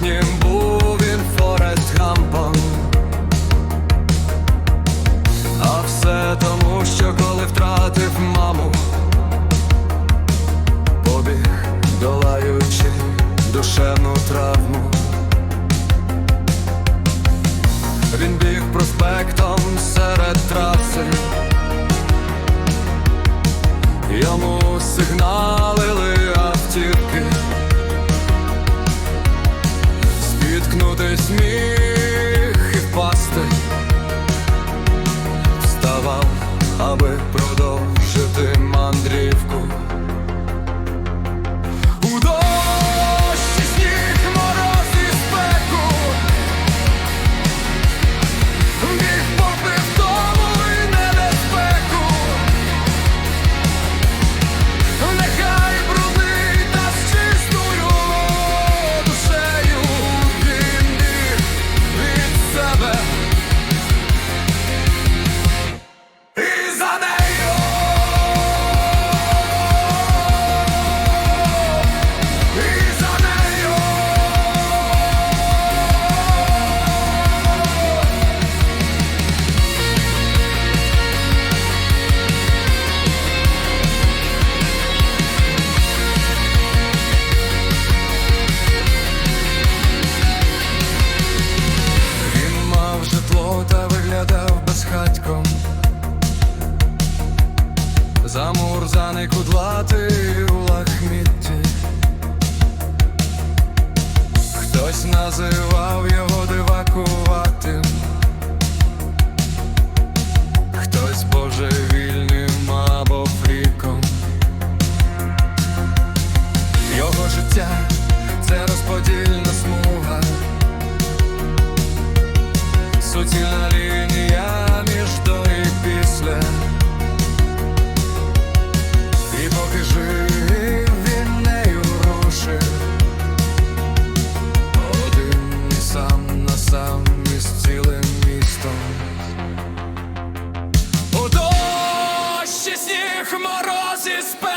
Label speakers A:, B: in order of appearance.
A: Колишнім Замурзаний кудлатий у лахмітті. Хтось називав його дивакуватим Morose Espanha.